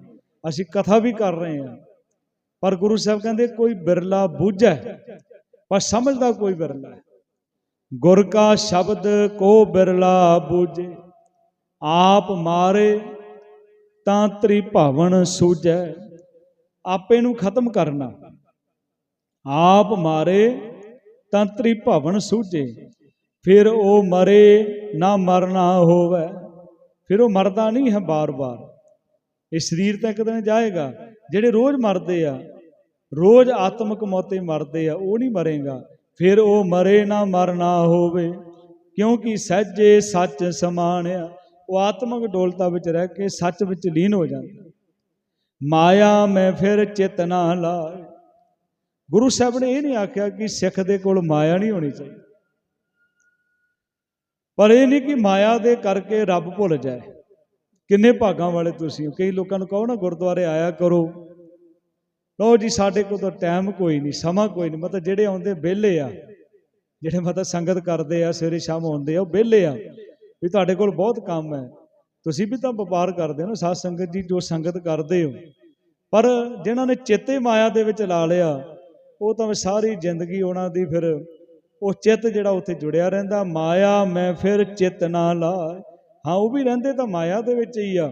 Speaker 1: ਅਸੀਂ ਕਥਾ ਵੀ ਕਰ ਰਹੇ ਹਾਂ। ਪਰ ਗੁਰੂ ਸਾਹਿਬ ਕਹਿੰਦੇ ਕੋਈ ਬਿਰਲਾ ਬੂਝੈ, ਪਰ ਸਮਝਦਾ ਕੋਈ ਬਿਰਲਾ ਹੈ। ਗੁਰ ਕਾ ਸ਼ਬਦ ਕੋ ਬਿਰਲਾ ਬੂਝੇ, ਆਪ ਮਾਰੇ ਤਾਂ ਤ੍ਰੀ ਭਾਵਨ ਸੂਝੈ। ਆਪੇ ਨੂੰ ਖਤਮ ਕਰਨਾ। ਆਪ ਮਾਰੇ ਤਾਂ ਤ੍ਰੀ ਭਾਵਨ ਸੂਝੇ, ਫਿਰ ਉਹ ਮਰੇ ਨਾ ਮਰਨਾ ਹੋਵੇ। ਫਿਰ ਉਹ ਮਰਦਾ ਨਹੀਂ ਹੈ ਬਾਰ-ਬਾਰ। ਇਹ ਸਰੀਰ ਤਾਂ ਇੱਕ ਦਿਨ ਜਾਏਗਾ। ਜਿਹੜੇ ਰੋਜ਼ ਮਰਦੇ ਆ, ਰੋਜ਼ ਆਤਮਿਕ ਮੌਤੇ ਮਰਦੇ ਆ, ਉਹ ਨਹੀਂ ਮਰੇਗਾ। ਫਿਰ ਉਹ ਮਰੇ ਨਾ ਮਰਨਾ ਹੋਵੇ, ਕਿਉਂਕਿ ਸਹਿਜੇ ਸੱਚ ਸਮਾਣਿਆ ਉਹ ਆਤਮਿਕ ਡੋਲਤਾ ਵਿੱਚ ਰਹਿ ਕੇ ਸੱਚ ਵਿੱਚ ਲੀਨ ਹੋ ਜਾਂਦਾ। ਮਾਇਆ ਮੈਂ ਫਿਰ ਚਿਤ ਨਾ ਲਾਏ। ਗੁਰੂ ਸਾਹਿਬ ਨੇ ਇਹ ਨਹੀਂ ਆਖਿਆ ਕਿ ਸਿੱਖ ਦੇ ਕੋਲ ਮਾਇਆ ਨਹੀਂ ਹੋਣੀ ਚਾਹੀਦੀ। ਪਰ ਇਹ ਨਹੀਂ ਕਿ ਮਾਇਆ ਦੇ ਕਰਕੇ ਰੱਬ ਭੁੱਲ ਜਾਏ। ਕਿੰਨੇ ਭਾਗਾਂ ਵਾਲੇ ਤੁਸੀਂ ਹੋ? ਕਈ ਲੋਕਾਂ ਨੂੰ ਕਹੋ ਨਾ, ਗੁਰਦੁਆਰੇ ਆਇਆ ਕਰੋ। ਲਓ ਜੀ, ਸਾਡੇ ਕੋਲ ਤਾਂ ਟਾਈਮ ਕੋਈ ਨਹੀਂ, ਸਮਾਂ ਕੋਈ ਨਹੀਂ। ਮਤਲਬ ਜਿਹੜੇ ਆਉਂਦੇ ਵਿਹਲੇ ਆ, ਜਿਹੜੇ ਮਤਲਬ ਸੰਗਤ ਕਰਦੇ ਆ, ਸਵੇਰੇ ਸ਼ਾਮ ਆਉਂਦੇ ਆ, ਉਹ ਵਿਹਲੇ ਆ। ਵੀ ਤੁਹਾਡੇ ਕੋਲ ਬਹੁਤ ਕੰਮ ਹੈ। ਤੁਸੀਂ ਵੀ ਤਾਂ ਵਪਾਰ ਕਰਦੇ ਹੋ ਨਾ, ਸਾਧ ਸੰਗਤ ਜੀ, ਜੋ ਸੰਗਤ ਕਰਦੇ ਹੋ। ਪਰ ਜਿਨ੍ਹਾਂ ਨੇ ਚੇਤੇ ਮਾਇਆ ਦੇ ਵਿੱਚ ਲਾ ਲਿਆ, ਉਹ ਤਾਂ ਸਾਰੀ ਜ਼ਿੰਦਗੀ ਉਹਨਾਂ ਦੀ ਫਿਰ ਉਹ ਚਿੱਤ ਜਿਹੜਾ ਉੱਥੇ ਜੁੜਿਆ ਰਹਿੰਦਾ, ਮਾਇਆ ਮੈਂ ਫਿਰ ਚਿੱਤ ਨਾ ਲਾ ਹਾਂ, ਉਹ ਵੀ ਰਹਿੰਦੇ ਤਾਂ ਮਾਇਆ ਦੇ ਵਿੱਚ ਹੀ ਆ,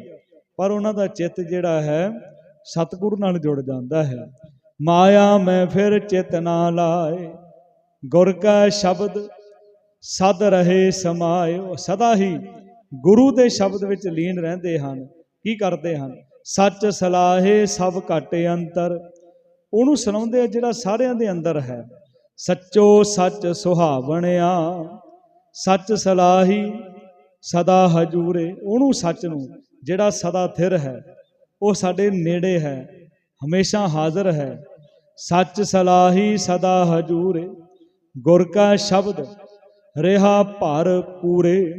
Speaker 1: ਪਰ ਉਹਨਾਂ ਦਾ ਚਿੱਤ ਜਿਹੜਾ ਹੈ, ਸਤਿਗੁਰੂ ਨਾਲ ਜੁੜ ਜਾਂਦਾ ਹੈ। ਮਾਇਆ ਮੈਂ ਫਿਰ ਚਿਤ ਨਾ ਲਾਏ, ਗੁਰ ਕਾ ਸ਼ਬਦ ਸਦ ਰਹੇ ਸਮਾਏ ਸਦਾ ਹੀ ਗੁਰੂ ਦੇ ਸ਼ਬਦ ਵਿੱਚ ਲੀਨ ਰਹਿੰਦੇ ਹਨ, ਕੀ ਕਰਦੇ ਹਨ? ਸੱਚ ਸਲਾਹੇ ਸਭ ਘਟੇ ਅੰਤਰ। ਉਹਨੂੰ ਸੁਣਾਉਂਦੇ ਆ ਜਿਹੜਾ ਸਾਰਿਆਂ ਦੇ ਅੰਦਰ ਹੈ, ਸੱਚੋ ਸੱਚ ਸੁਹਾਵਣਿਆ। ਸੱਚ ਸਲਾਹੀ ਸਦਾ ਹਜੂਰੇ, ਉਹਨੂੰ ਸੱਚ ਨੂੰ, ਜਿਹੜਾ ਸਦਾ ਥਿਰ ਹੈ, ਉਹ ਸਾਡੇ ਨੇੜੇ ਹੈ, ਹਮੇਸ਼ਾ ਹਾਜ਼ਰ ਹੈ। ਸੱਚ ਸਲਾਹੀ ਸਦਾ ਹਜੂਰੇ, ਗੁਰ ਕਾ ਸ਼ਬਦ ਰਿਹਾ ਭਰ ਪੂਰੇ।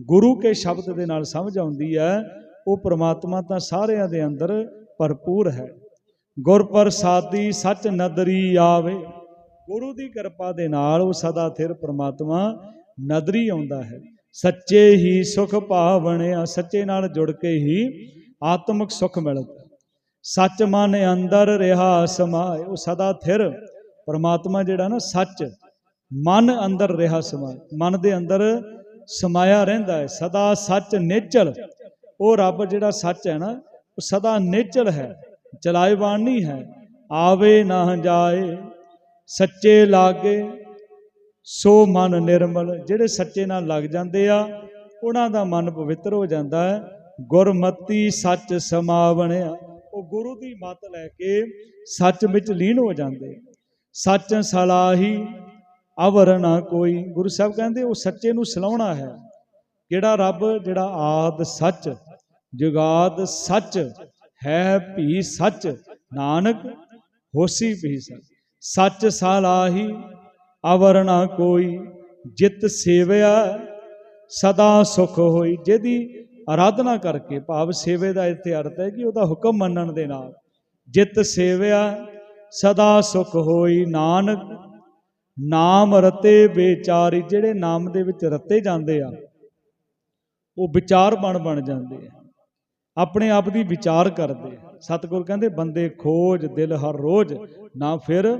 Speaker 1: ਗੁਰੂ ਕੇ ਸ਼ਬਦ ਦੇ ਨਾਲ ਸਮਝ ਆਉਂਦੀ ਹੈ, ਉਹ ਪ੍ਰਮਾਤਮਾ ਤਾਂ ਸਾਰਿਆਂ ਦੇ ਅੰਦਰ ਭਰਪੂਰ ਹੈ। ਗੁਰ ਪ੍ਰਸਾਦੀ ਸੱਚ ਨਦਰੀ ਆਵੇ। ਗੁਰੂ ਦੀ ਕਿਰਪਾ ਦੇ ਨਾਲ ਉਹ ਸਦਾ ਥਿਰ ਪ੍ਰਮਾਤਮਾ ਨਦਰੀ ਆਉਂਦਾ ਹੈ। ਸੱਚੇ ਹੀ ਸੁਖ ਭਾਵਣਿਆ ਸੱਚੇ ਨਾਲ ਜੁੜ ਕੇ ਹੀ ਆਤਮਿਕ ਸੁਖ ਮਿਲਦਾ। ਸੱਚ ਮਨ ਅੰਦਰ ਰਿਹਾ ਸਮਾਏ, ਉਹ ਸਦਾ ਥਿਰ। ਪਰਮਾਤਮਾ ਜਿਹੜਾ ਨਾ ਸੱਚ, ਮਨ ਅੰਦਰ ਰਿਹਾ ਸਮਾਏ। ਮਨ ਦੇ ਅੰਦਰ ਸਮਾਇਆ ਰਹਿੰਦਾ ਹੈ, ਸਦਾ ਸੱਚ ਨਿਚਲ। ਉਹ ਰੱਬ ਜਿਹੜਾ ਸੱਚ ਹੈ ਨਾ, ਉਹ ਸਦਾ ਨਿਚਲ ਹੈ, ਚਲਾਇਵਾਨ ਨਹੀਂ ਹੈ। ਆਵੇ ਨਾ ਜਾਏ, ਸੱਚੇ ਲਾਗੇ ਸੋ ਮਨ ਨਿਰਮਲ, ਜਿਹੜੇ ਸੱਚੇ ਨਾਲ ਲੱਗ ਜਾਂਦੇ ਆ, ਉਹਨਾਂ ਦਾ ਮਨ ਪਵਿੱਤਰ ਹੋ ਜਾਂਦਾ ਹੈ। ਗੁਰਮਤੀ ਸੱਚ ਸਮਾਵਣਿਆ ਉਹ ਗੁਰੂ ਦੀ ਮੱਤ ਲੈ ਕੇ ਸੱਚ ਵਿੱਚ ਲੀਨ ਹੋ ਜਾਂਦੇ। ਸੱਚ ਸਲਾਹੀ ਅਵਰ ਨਾ ਕੋਈ। ਗੁਰੂ ਸਾਹਿਬ ਕਹਿੰਦੇ, ਉਹ ਸੱਚੇ ਨੂੰ ਸਲਾਉਣਾ ਹੈ। ਕਿਹੜਾ ਰੱਬ? ਜਿਹੜਾ ਆਦ ਸੱਚ, ਜੁਗਾਦ ਸੱਚ, ਹੈ ਭੀ ਸੱਚ, ਨਾਨਕ ਹੋਸੀ ਭੀ ਸੱਚ। ਸੱਚ ਸਲਾਹੀ ਅਵਰ ਨਾ ਕੋਈ, ਜਿਤ ਸੇਵਿਆ ਸਦਾ ਸੁਖ ਹੋਈ। ਜਿਹਦੀ ਆਰਾਧਨਾ ਕਰਕੇ ਭਾਵ ਸੇਵੇ ਦਾ ਇੱਥੇ ਅਰਥ ਹੈ ਕਿ ਉਹਦਾ ਹੁਕਮ ਮੰਨਣ ਦੇ ਨਾਲ ਜਿਤ ਸੇਵਿਆ ਸਦਾ ਸੁਖ ਹੋਈ। ਨਾਨਕ ਨਾਮ ਰਤੇ ਵਿਚਾਰੀ, ਜਿਹੜੇ ਨਾਮ ਦੇ ਵਿੱਚ ਰਤੇ ਜਾਂਦੇ ਆ, ਉਹ ਵਿਚਾਰ ਬਣ ਬਣ ਜਾਂਦੇ ਆ। ਆਪਣੇ ਆਪ ਦੀ ਵਿਚਾਰ ਕਰਦੇ ਆ। ਸਤਿਗੁਰ ਕਹਿੰਦੇ, ਬੰਦੇ ਖੋਜ, ਦਿਲ ਹਰ ਰੋਜ਼, ਨਾ ਫਿਰ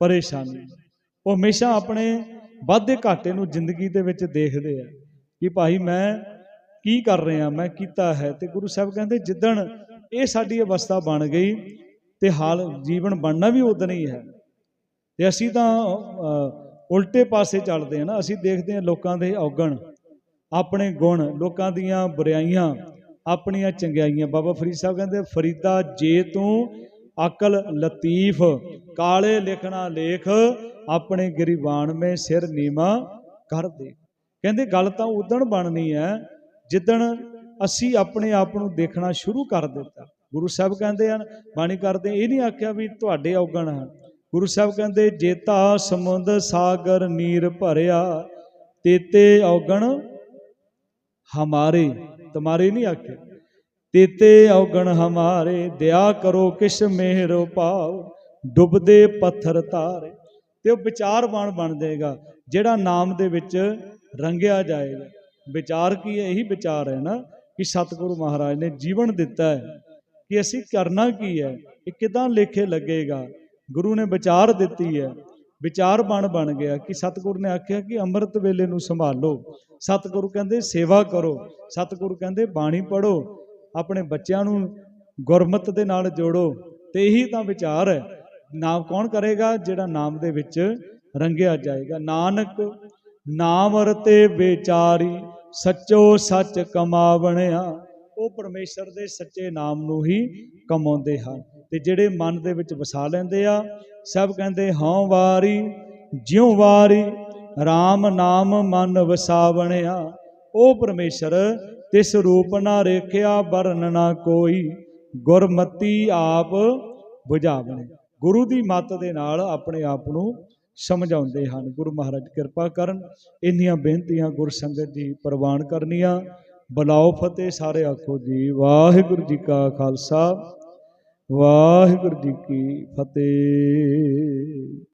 Speaker 1: ਪਰੇਸ਼ਾਨੀ। ਉਹ ਹਮੇਸ਼ਾ ਆਪਣੇ ਵਾਧੇ ਘਾਟੇ ਨੂੰ ਜ਼ਿੰਦਗੀ ਦੇ ਵਿੱਚ ਦੇਖਦੇ ਆ। ਕਿ ਭਾਈ ਮੈਂ ਕੀ ਕਰ ਰਿਹਾ, ਮੈਂ ਕੀਤਾ ਹੈ। ਤੇ ਗੁਰੂ ਸਾਹਿਬ ਕਹਿੰਦੇ, ਜਿੱਦਣ ਇਹ ਸਾਡੀ ਅਵਸਥਾ ਬਣ ਗਈ ਤੇ ਹਾਲ ਜੀਵਨ ਬਣਨਾ ਵੀ ਉਦਣ ਹੀ ਹੈ। ਤੇ ਅਸੀਂ ਤਾਂ ਉਲਟੇ ਪਾਸੇ ਚੱਲਦੇ ਹਾਂ ਨਾ। ਅਸੀਂ ਦੇਖਦੇ ਹਾਂ ਲੋਕਾਂ ਦੇ ਔਗਣ, ਆਪਣੇ ਗੁਣ, ਲੋਕਾਂ ਦੀਆਂ ਬੁਰਾਈਆਂ, ਆਪਣੀਆਂ ਚੰਗਿਆਈਆਂ। ਬਾਬਾ ਫਰੀਦ ਸਾਹਿਬ ਕਹਿੰਦੇ, ਫਰੀਦਾ ਜੇ ਤੂੰ ਅਕਲ, ਲਤੀਫ, ਕਾਲੇ ਲਿਖਣਾ ਲੇਖ, ਆਪਣੇ ਗਰੀਬਾਨ ਮੇ ਸਿਰ ਨੀਵਾ ਕਰ ਦੇ। ਕਹਿੰਦੇ, ਗੱਲ ਤਾਂ ਉਦਣ ਬਣਨੀ ਹੈ ਜਿੱਦਣ ਅਸੀਂ ਆਪਣੇ ਆਪ ਨੂੰ ਦੇਖਣਾ ਸ਼ੁਰੂ ਕਰ ਦਿੱਤਾ। ਗੁਰੂ ਸਾਹਿਬ ਕਹਿੰਦੇ ਹਨ, ਬਾਣੀ ਕਰਦੇ, ਇਹ ਨਹੀਂ ਆਖਿਆ ਵੀ ਤੁਹਾਡੇ ਔਗਣ ਹਨ। ਗੁਰੂ ਸਾਹਿਬ ਕਹਿੰਦੇ ਜੇਤਾ ਸਮੁੰਦ ਸਾਗਰ ਨੀਰ ਭਰਿਆ, ਤੇਤੇ ਔਗਣ ਹਮਾਰੇ। ਤੁਮਾਰੇ ਨਹੀਂ ਆਖੇ। ਤੇਤੇ ਔਗਣ ਹਮਾਰੇ ਦਇਆ ਕਰੋ ਕਿਸ ਮਿਹਰ ਭਾਵ ਡੁੱਬਦੇ ਪੱਥਰ ਤਾਰੇ। ਤੇ ਉਹ ਵਿਚਾਰ ਬਣ ਜਾਏਗਾ, ਜਿਹੜਾ ਨਾਮ ਦੇ ਵਿੱਚ ਰੰਗਿਆ ਜਾਏਗਾ। ਵਿਚਾਰ ਕੀ ਹੈ? ਇਹੀ ਵਿਚਾਰ ਹੈ ਨਾ ਕਿ ਸਤਿਗੁਰੂ ਮਹਾਰਾਜ ਨੇ ਜੀਵਨ ਦਿੱਤਾ ਹੈ ਕਿ ਅਸੀਂ ਕਰਨਾ ਕੀ ਹੈ? ਇਹ ਕਿਦਾਂ ਲੇਖੇ ਲੱਗੇਗਾ? ਗੁਰੂ ਨੇ ਵਿਚਾਰ ਦਿੱਤੀ ਹੈ। ਵਿਚਾਰ ਬਣ ਬਣ ਗਿਆ ਕਿ ਸਤਿਗੁਰੂ ਨੇ ਆਖਿਆ ਕਿ ਅੰਮ੍ਰਿਤ ਵੇਲੇ ਨੂੰ ਸੰਭਾਲੋ। ਸਤਿਗੁਰੂ ਕਹਿੰਦੇ ਸੇਵਾ ਕਰੋ। ਸਤਿਗੁਰੂ ਕਹਿੰਦੇ ਬਾਣੀ ਪੜੋ ਆਪਣੇ ਬੱਚਿਆਂ ਨੂੰ ਗੁਰਮਤ ਦੇ ਨਾਲ ਜੋੜੋ, ਤੇ ਇਹੀ ਤਾਂ ਵਿਚਾਰ ਹੈ। ਨਾਮ ਕੌਣ ਕਰੇਗਾ? ਜਿਹੜਾ ਨਾਮ ਦੇ ਵਿੱਚ ਰੰਗਿਆ ਜਾਏਗਾ। ਨਾਨਕ ਨਾਮ ਰਤੇ ਵਿਚਾਰੀ, ਸੱਚੋ ਸੱਚ ਕਮਾਵਣਿਆ। ਉਹ ਪਰਮੇਸ਼ਰ ਦੇ ਸੱਚੇ ਨਾਮ ਨੂੰ ਹੀ ਕਮਾਉਂਦੇ ਹਨ। ਤੇ ਜਿਹੜੇ ਮਨ ਦੇ ਵਿੱਚ ਵਸਾ ਲੈਂਦੇ ਆ, ਸਭ ਕਹਿੰਦੇ, ਹਉ ਵਾਰੀ, ਜਿਉ ਵਾਰੀ RAM ਨਾਮ ਮਨ ਵਸਾਵਣਿਆ। ਉਹ ਪਰਮੇਸ਼ਰ ਤਿਸ ਰੂਪ ਨਾ ਰੇਖਿਆ ਵਰਨ ਨਾ ਕੋਈ, ਗੁਰਮਤੀ ਆਪ 부ਝਾਵਣੇ ਗੁਰੂ ਦੀ ਮੱਤ ਦੇ ਨਾਲ ਆਪਣੇ ਆਪ ਨੂੰ ਸਮਝਾਉਂਦੇ ਹਨ। ਗੁਰੂ ਮਹਾਰਾਜ ਕਿਰਪਾ ਕਰਨ, ਇੰਨੀਆਂ ਬੇਨਤੀਆਂ ਗੁਰ ਸੰਗਤ ਜੀ ਪ੍ਰਵਾਨ ਕਰਨੀਆਂ। ਬਲਾਓ ਫਤਿਹ ਸਾਰੇ ਆਖੋ ਜੀ। ਵਾਹਿਗੁਰੂ ਜੀ ਕਾ ਖਾਲਸਾ, ਵਾਹਿਗੁਰੂ ਜੀ ਕੀ ਫਤਿਹ।